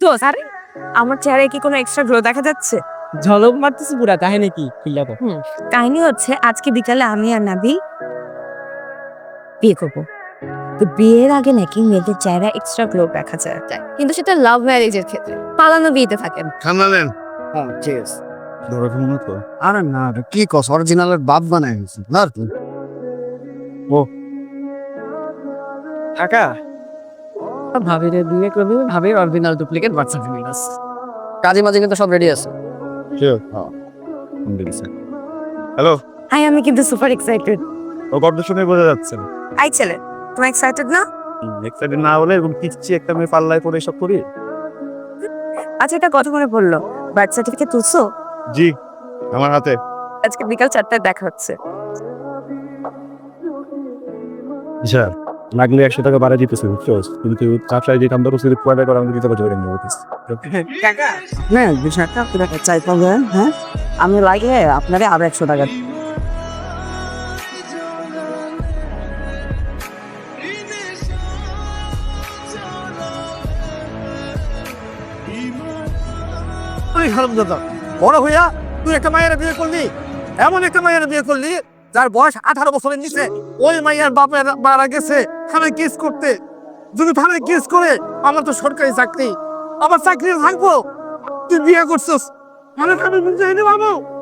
তো আরে আমার চেহারায় কি কোনো এক্সট্রা গ্লো দেখা যাচ্ছে? ঝলক মারতেছি পুরা কাহিনী কি? খুললা কাহিনী হচ্ছে আজকে বিকালে আমি আর নাবি বিয়ে করব। তো বিয়ের আগে নাকি মেয়েদের চেহারা এক্সট্রা গ্লো দেখা যায়। কিন্তু সেটা লাভ ম্যারেজের ক্ষেত্রে। পালানো বিয়েতে থাকে না ঠান্ডা নেন হ্যাঁ ঠিক আছে ধরে মনে তো আরে না কি কস অরিজিনালের বাপ বানায় না তুই কাকা ভাবির বিয়ে করবে ভাবির অরিজিনাল ডুপ্লিকেট বার্থ সার্টিফিকেট কাজে মাঝে কিন্তু সব রেডি আছে। হ্যালো হাই আমি কিন্তু সুপার এক্সাইটেড ও গল্প শুনে বোঝা যাচ্ছে। আই ছেলে তুমি এক্সাইটেড না? এক্সাইটেড না হলে এরকম পিচ্ছি একটা মেয়ে পাল্লায় পরে সব করি? আচ্ছা এটা কত মনে পড়ল। Birth certificate তুলছো? জি আমার হাতে। আজকে বিকাল চারটায় দেখা হচ্ছে। স্যার লাগলে একশো টাকা বাড়া দিতেছে বুঝছ? কিন্তু চাপসায় যে কামটা করছে পয়লা করে আমাকে দিতে পারছে বলতেছে। না বিষয়টা আপনার চাই পাবে হ্যাঁ? আমি লাগে আপনারে আর একশো টাকা দাদা বড় হইয়া তুই একটা মায়ের বিয়ে করলি এমন একটা মায়ের বিয়ে করলি যার বয়স আঠারো বছরের নিচে, ওই মাইয়ার বাপের মারা গেছে। থানায় কেস করতে। যদি থানায় কেস করে, আমার তো সরকারি চাকরি। আমার চাকরি থাকব। তুই বিয়ে করছিস। মানে আমি হয়নি বাবু।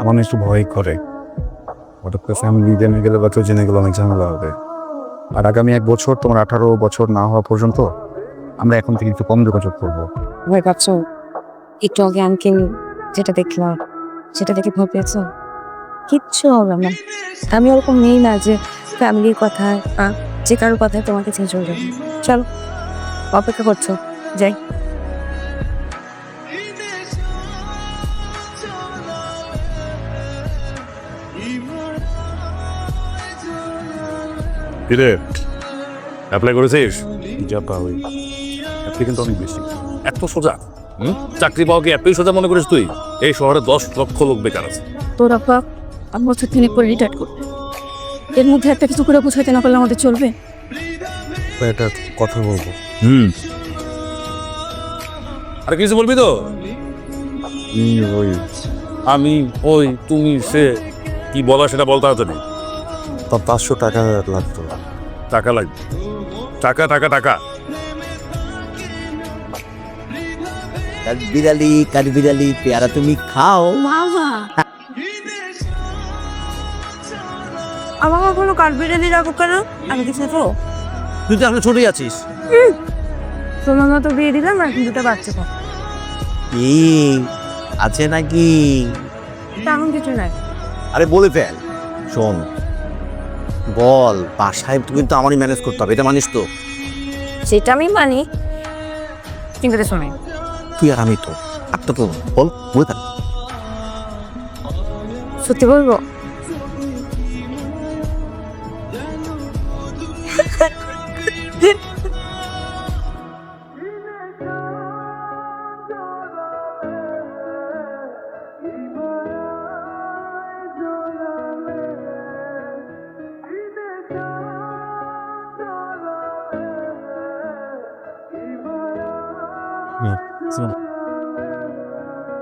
আমার একটু ভয় করে। হঠাৎ করে ফ্যামিলি জেনে গেলে বা কেউ জেনে গেলে অনেক ঝামেলা হবে। আর আগামী এক বছর তোমার আঠারো বছর না হওয়া পর্যন্ত আমরা এখন থেকে একটু কম যোগাযোগ করব। ভয় পাচ্ছ? একটু আগে আঙ্কেল যেটা দেখলাম, সেটা দেখে ভয় পেয়েছ? কিচ্ছু হবে না। আমি ওরকম নেই না যে ফ্যামিলির কথা যে কারোর কথায় তোমাকে ছেড়ে চলে যাবে। চলো, অপেক্ষা করছ। যাই। কিরে? অ্যাপ্লাই করেছিস? যা পাওয়াই অ্যাপ্লিকেন্ট অনেক বেশি। এত সোজা? হুম? চাকরি পাওয়া কি এতই সোজা মনে করিস তুই? এই শহরে দশ লক্ষ লোক বেকার আছে। তোর আপা আমি বছর তিনেক পরে রিটায়ার করবে। এর মধ্যে একটা কিছু করে বুঝাইতে না পারলে আমাদের চলবে। একটা কথা বলব। হুম। আর কিছু বলবি তো? ওই? আমি ওই তুমি সে কি বলা সেটা বলতে হতো না তা পাঁচশো টাকা লাগতো। টাকা লাগবে। টাকা টাকা টাকা। বিড়ালি কাঠবিড়ালি বিড়ালি পেয়ারা তুমি খাও। মামা আমার কোনো কাঠবিড়ালি রাখো কেন? আমি কিছু তো তুই তো এখন ছোটই আছিস। তোমার মতো বিয়ে দিলাম এখন দুটো বাচ্চা পাবো কি আছে নাকি? তেমন কিছু নাই। আরে বলে ফেল। শোন বল বাসায় তো কিন্তু আমারই ম্যানেজ করতে হবে এটা মানিস তো। সেটা আমি মানি। কিন্তু শোনাই তুই আর আমি তো আর তো বল বলে থাক। সত্যি বলব?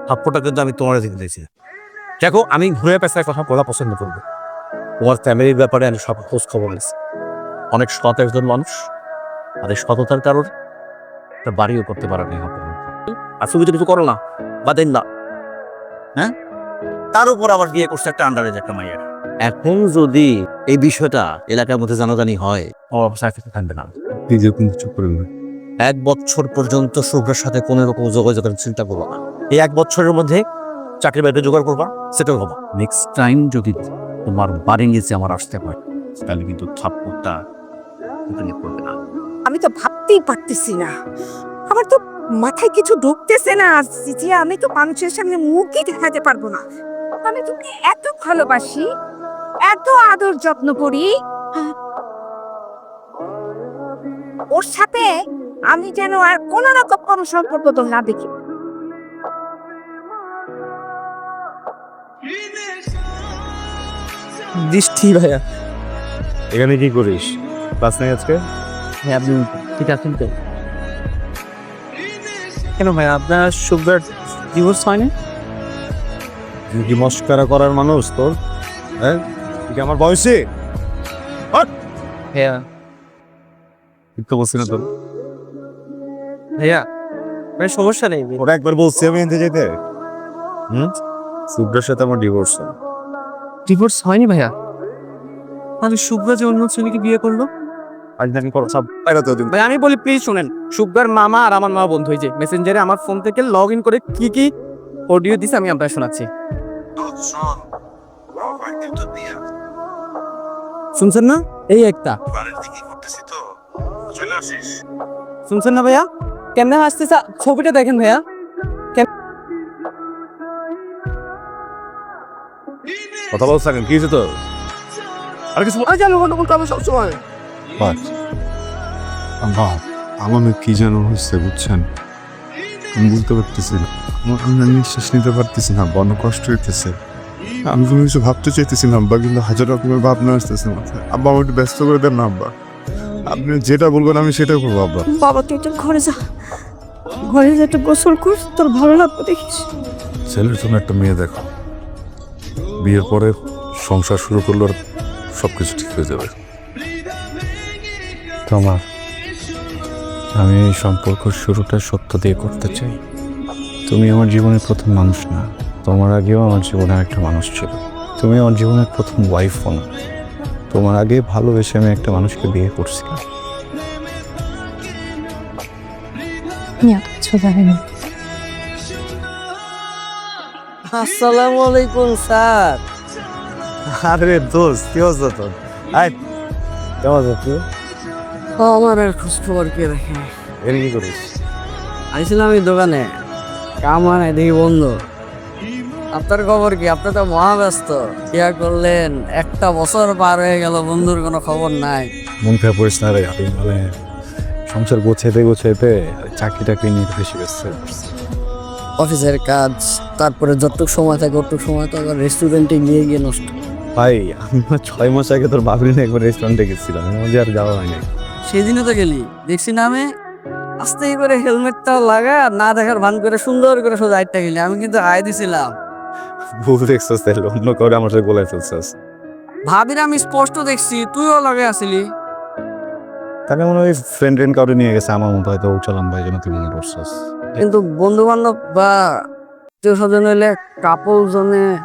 থাপ্পড়টা কিন্তু আমি তোমার দিতে চাইছি দেখো, আমি ঘুরে পেশায় কথা বলা পছন্দ করব। তোমার ফ্যামিলির ব্যাপারে আমি সব খোঁজ খবর নিয়েছি। অনেক সৎ একজন মানুষ। এই সততার কারণে একটা বাড়িও করতে পারে না আর তুমি তো কিছু করো না, বা দেন না। হ্যাঁ? তার উপর আবার বিয়ে করছে একটা আন্ডারেজ একটা মাইয়ের এখন যদি এই বিষয়টা এলাকার মধ্যে জানাজানি হয় আমার অবস্থা থাকবে না। নিজে কিন্তু চুপ করে এক বছর পর্যন্ত শুভ্রের সাথে কোনো রকম যোগাযোগের চিন্তা করব না। এই এক বছরের মধ্যে চাকরি বাড়িতে জোগাড় করবা সেটাও হব। নেক্সট টাইম যদি তোমার বাড়ি নিচে আমার আসতে হয় তাহলে কিন্তু থাপ্পড়টা ওখানে পড়বে না। আমি তো ভাবতেই পারতেছি না। আমার তো মাথায় কিছু ঢুকতেছে না। যে আমি তো মানুষের সামনে মুখই দেখাতে পারব না। আমি তোকে এত ভালোবাসি এত আদর যত্ন করি হ্যাঁ। ওর সাথে আমি যেন আর কোনো রকম কোনো সম্পর্ক তো না দেখি। দৃষ্টি ভাইয়া। এখানে কি করিস? ক্লাস নেই আজকে? হ্যাঁ আপনি ঠিক আছেন তো? কেন ভাই আপনার সুগার ডিভোর্স হয়নি? মস্কারা করার মানুষ তোর? হ্যাঁ? তুই আমার বয়সে? ভাইয়া তো বলছি না তোর। ভাইয়া ভাই সমস্যা নেই ওরা একবার বলছি আমি এনতে যেতে। হুম? সুব্রার সাথে আমার ডিভোর্স ডিভোর্স হয়নি ভাইয়া? তাহলে শুভ্রা যে অন্য ছেলেকে বিয়ে করল? আজ নাকি করো সব পাইরা তো দিন। ভাই আমি বলি প্লিজ শুনেন শুভ্রার মামা আর আমার মামা বন্ধু হয়েছে মেসেঞ্জারে আমার ফোন থেকে লগ ইন করে কি কি অডিও দিছে আমি আপনার শোনাচ্ছি। শুনছেন না? এই একটা। শুনছেন না ভাইয়া? কেমনে হাসতেছে? ছবিটা দেখেন ভাইয়া। কথা বলছ থাকেন কি হয়েছে তো আর কিছু বল- আমি জানো গন্ডগোল করবে সবসময়। বাট আমার কি যেন হচ্ছে বুঝছেন? আমি বুঝতে পারতেছি না। আমার আমি না নিঃশ্বাস নিতে পারতেছি না বড় কষ্ট হইতেছে। আমি কোনো কিছু ভাবতে চাইতেছি না আব্বা কিন্তু হাজার রকমের ভাবনা আসতেছে মাথায়। আব্বা আমার একটু ব্যস্ত করে দেন না আব্বা। আপনি যেটা বলবেন আমি সেটা করব আব্বা। বাবা তুই একটু ঘরে যা। ঘরে যা একটু গোসল কর তোর ভালো লাগবে দেখিস। ছেলের জন্য একটা মেয়ে দেখো। বিয়ের পরে সংসার শুরু করলে ওর সব কিছু ঠিক হয়ে যাবে। তোমার আমি এই সম্পর্ক শুরুটা সত্য দিয়ে করতে চাই। তুমি আমার জীবনের প্রথম মানুষ না। তোমার আগেও আমার জীবনে একটা মানুষ ছিল। তুমি আমার জীবনের প্রথম ওয়াইফও না। তোমার আগে ভালোবেসে আমি একটা মানুষকে বিয়ে করছিলাম। আমি এত কিছু জানি না আসসালামু আলাইকুম স্যার আরে দোস্ত কি অবস্থা তোর আয় কেমন আছো তুই আমার আর খোঁজ খবর কে দেখে এর কি করিস আইছিলাম এই দোকানে কাম দেখি বন্ধ আপনার খবর কি আপনি তো মহা ব্যস্ত ইয়া করলেন একটা বছর পার হয়ে গেল বন্ধুর কোনো খবর নাই মন খারাপ করিস না রে মানে সংসার গোছাইতে গোছাইতে চাকরি টাকরি নিয়ে বেশি ব্যস্ত অফিসের কাজ তারপরে যতটুকু সময় থাকে অতটুকু সময় তো আবার রেস্টুরেন্টে নিয়ে গিয়ে নষ্ট। ভাই আমি না ছয় মাস আগে তোর বাবরি নিয়ে একবার রেস্টুরেন্টে গেছিলাম মধ্যে আর যাওয়া হয়নি। সেদিনও তো গেলি। দেখছি না আমি? আস্তে করে হেলমেটটা লাগা আর না দেখার ভান করে সুন্দর করে সোজা আইটটা গেলি। আমি কিন্তু আয় দিছিলাম। ভুল দেখছিস তাহলে অন্য করে আমার সাথে গোলায় ফেলছিস। ভাবির আমি স্পষ্ট দেখছি তুইও লাগে আসিলি। তাহলে মনে হয় ফ্রেন্ড ট্রেন্ড কাউরে নিয়ে গেছে আমার মতো হয়তো চালান ভাই যেন তুই মনে করছিস। কিন্তু বন্ধু বান্ধব বা আত্মীয় স্বজন হইলে কাপল জনে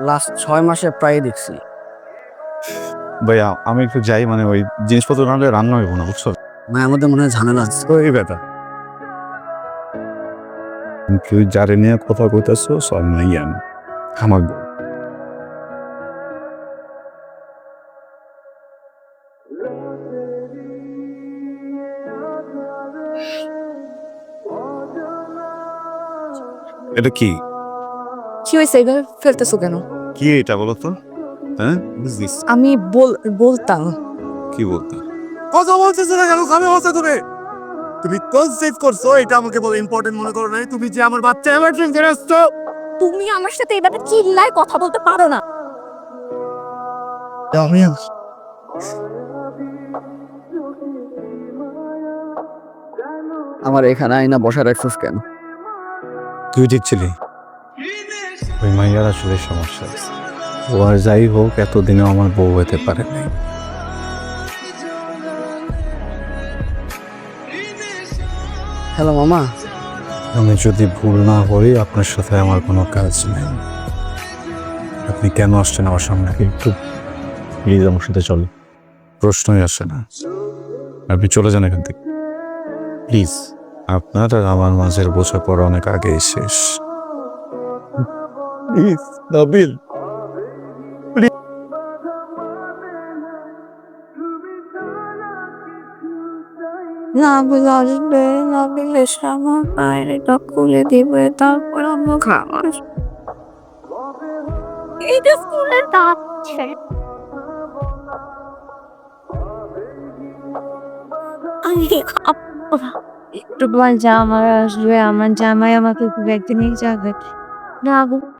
লাস্ট ছয় মাসে প্রায় দেখছি। ভাই আ- আমি একটু যাই মানে ওই জিনিসপত্র না হলে রান্না হইব না বুঝছ? না আমাদের মনে হয় ঝামেলা আছে। ওই ব্যাপার তুই যারে নিয়ে কথা কইতেছো সব নাই আমি। আমার এটা কি? কি হয়েছে? এইভাবে ফেলতেছো কেন? কি এটা বলো তো হ্যাঁ বুঝলিস আমি বল বলতাম। কি বলতে? কথা বলতেছে না কেন? আমি বলতে তুমি। তুমি কনসেপ্ট করছ? এটা আমাকে বলে ইম্পর্টেন্ট মনে করো নাই। তুমি যে আমার বাচ্চা আমার এমার্জেন্সি আসছো। তুমি আমার সাথে এভাবে চিল্লায় কথা বলতে পারো না। আমি আমার এখানে আইনা বসা রাখছিস কেন? তুই ঠিক ছিলি ওই মাইয়ার আসলে সমস্যা ও আর যাই হোক এতদিনেও আমার বউ হতে পারে নাই হ্যালো মামা। আমি যদি ভুল না করি আপনার সাথে আমার কোনো কাজ নেই। আপনি কেন আসছেন আমার সামনে? একটু প্লিজ আমার সাথে চলে প্রশ্নই আসে না। আপনি চলে যান এখান থেকে। প্লিজ। আপনার আর আমার মাঝের বোঝাপড়া অনেক আগেই শেষ। প্লিজ নাবিল। আসবে আমার বাইরেটা খুলে দিবে তারপর আমরা খাবার স্কুলে যাচ্ছে। আমি খাব তোমার জামা আসবে আমার জামাই আমাকে খুব একদিনই যাবে না